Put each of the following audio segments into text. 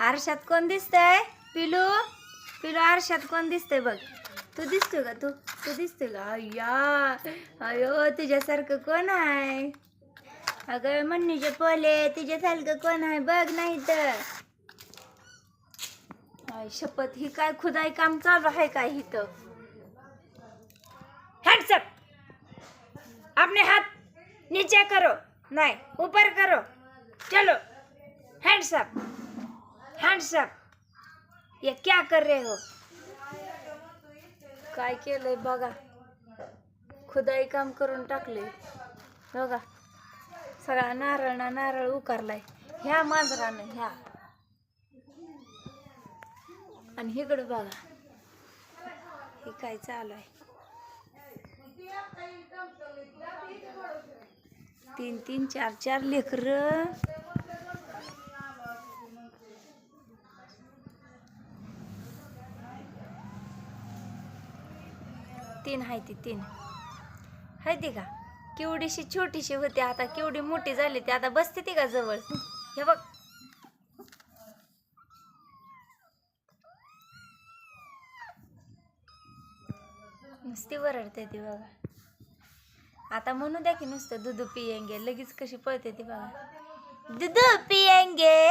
आरशात कोण दिसतंय? पिलू? पिलू आरशात कोण दिसतंय बघ. तू दिसतो का तू? तू दिसतोय का? अय्या. अयो तुझ्यासारखं कोण आहे अगं मन्नीचे पोले तुझ्यासारखं कोण आहे बघ नाही तर. शपथ ही काय खुदाई काम चालू आहे काय इथं? अपने हाथ नीचे करो। नहीं ऊपर करो। चलो हैंड्स अप हैंड्स अप ये क्या कर रहे हो? काय केलंय बघा. खुदाई काम करून टाकले. बघा. सगळा नारळ ना नारळ उकारलाय. ह्या मांजरानं ह्या. आणि इकडं बघा. हे काय चालू आहे? तीन तीन चार चार लेकर. तीन आहे ती तीन. आहे ती का? केवढीशी छोटीशी होती आता केवढी मोठी झाली ती आता बसते ती का जवळ? हे बघ. नुसती वरडते ती बघा. आता म्हणू द्या की नुसतं दूध पियंगे लगेच कशी पळते ती बघा. दूध पियंगे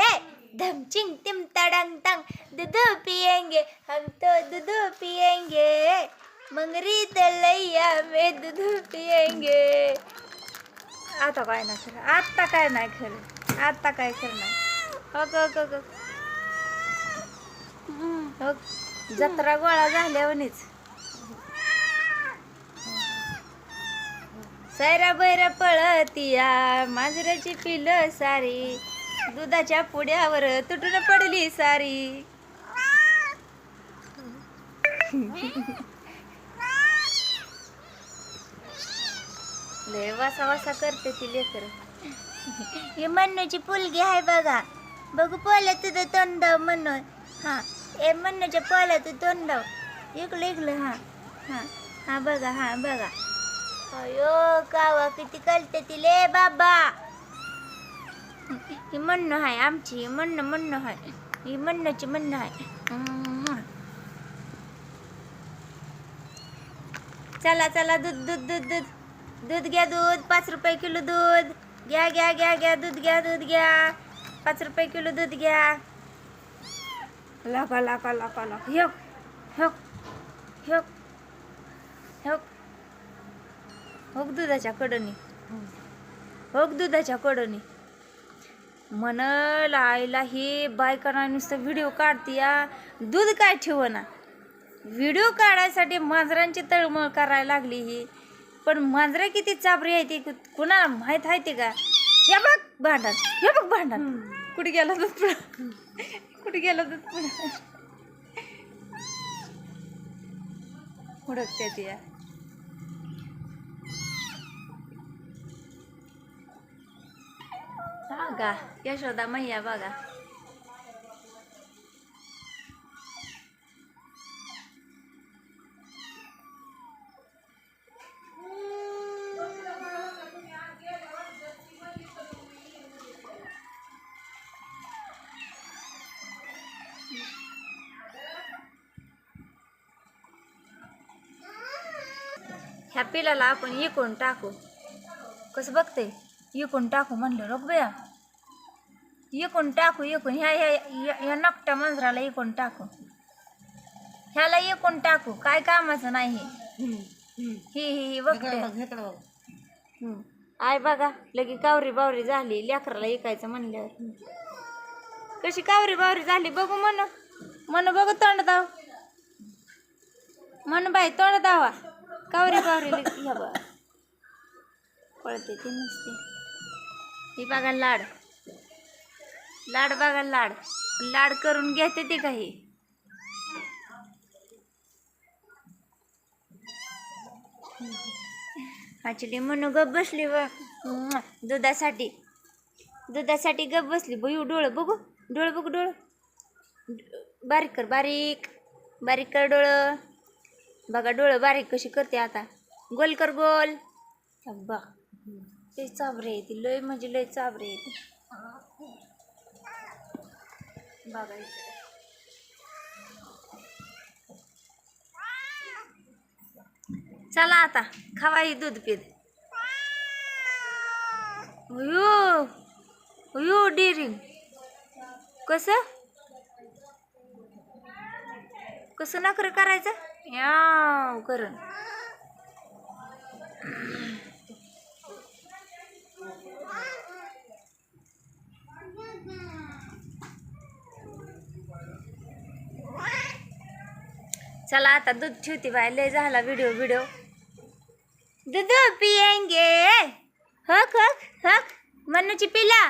धमचिंग तिम तडंग तंग. दूध पियंगे हम तो दूध पियंगे. मंगरी तलैया मे दूध पियंगे. आता काय नाही खरं. आत्ता काय नाही खरं. आत्ता काय खरं नाही. ओके ओके हो, हो, हो, हो जत्रा गोळा झाल्यावरच सैरा बैरा पळतिया मांजराची पिलं सारी दुधाच्या पुड्यावर तुटून पडली सारी. लय वासा वासा करते ती लेकर. ही मन्नूची पुलगी आहे बघा. बघू पोल्या तुझं तोंडाव म्हणून. हा ए मन्नूच्या पोल्या तू तोंडाव इकडं इकडं हा. हा हा बघा हा बघा. अयो कावा किती कळते तिले बाबा. ही म्हणणं आहे आमची ही म्हणणं म्हणणं आहे ही म्हणण्याची म्हणणं आहे चला चला दूध दूध दूध दूध. दूध घ्या दूध पाच रुपये किलो दूध. घ्या घ्या घ्या घ्या दूध घ्या दूध घ्या. पाच रुपये किलो दूध घ्या. लाका लाका लाका लाका ह्यो ह्यो ह्यो ह्यो. होग दुधाच्या कडनी होग दुधाच्या कडनी म्हणल आईला ही बायकांना नुसतं व्हिडिओ काढते या दूध काय ठेवना व्हिडिओ काढायसाठी मांजरांची तळमळ करायला लागली ही पण मांजरं किती चाबरी आहे ती कुणाला माहीत आहे ते का या बघ भांडण या बघ भांडण कुठे गेला दूध पुढं कुठे गेला दूध पुढं हुडकते ती या बघा यशोदा मैया बघा. ह्या पिलाला आपण इकून टाकू. कसं बघते? इकून टाकू म्हणलं रोग बया इकून टाकू इकून. ह्या ह्या नकट्या मांजराला इकून टाकू. ह्याला इकून टाकू. काय कामाचं नाही हे. ही. आय बघा लगे कावरी बावरी झाली. लेकराला इकायचं म्हणल्यावर. कशी कावरी बावरी झाली बघू म्हण. म्हण बघू तोंड दाव म्हण बाई तोंड दावा कावरी बावरी ह्या बघा. पळते ती नसते. ही बघा लाड. लाड बघा लाड. लाड करून घेते ती काही. ॲक्च्युली म्हणू गप बसली व दुधासाठी. दुधासाठी गप बसली. बघू डोळं बघू. डोळं बघू डोळं. बारीक कर बारीक. बारीक कर डोळं. बघा डोळं बारीक कशी करते आता. गोल कर गोल. बघ ते चाबरे येते लय म्हणजे लय चाबरे येते बघायचं चला आता खवाई दूध पीत. यू यू डिरिंग कसं? कसं नखरं करायचं? याव करण. चला आता दूध ठेवते बाय लय झाला व्हिडिओ व्हिडिओ दूध पियेंगे. हक हक हक. मनूची पिला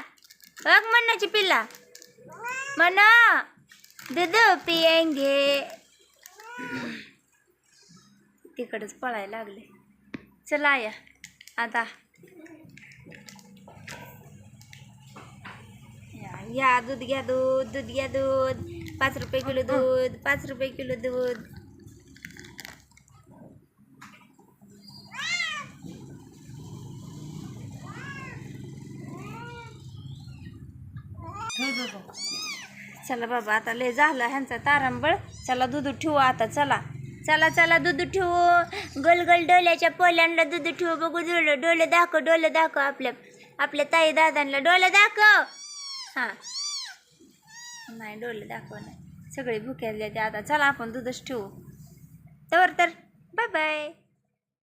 हक मनूची पिला मन दूध पियेंगे. तिकडच पळायला लागले. चला या. आता. या दूध घ्या दूध दूध घ्या दूध. पाच रुपये किलो दूध पाच रुपये किलो दूध. चला बाबा आता लय झालं ह्यांचा तारांबळ. चला दूध ठेवू आता चला. चला चला दूध ठेवू. गलगल डोल्याच्या पोल्यांना दूध ठेवू. बघू डोलं डोले दाखव डोले दाखव आपल्या आपल्या ताई दादांना. डोले दाखव. हां. नाही डोले दाखव नाही. सगळे भुक्याले ते आता. चला आपण दूधच ठेवू. तर तर. Bye bye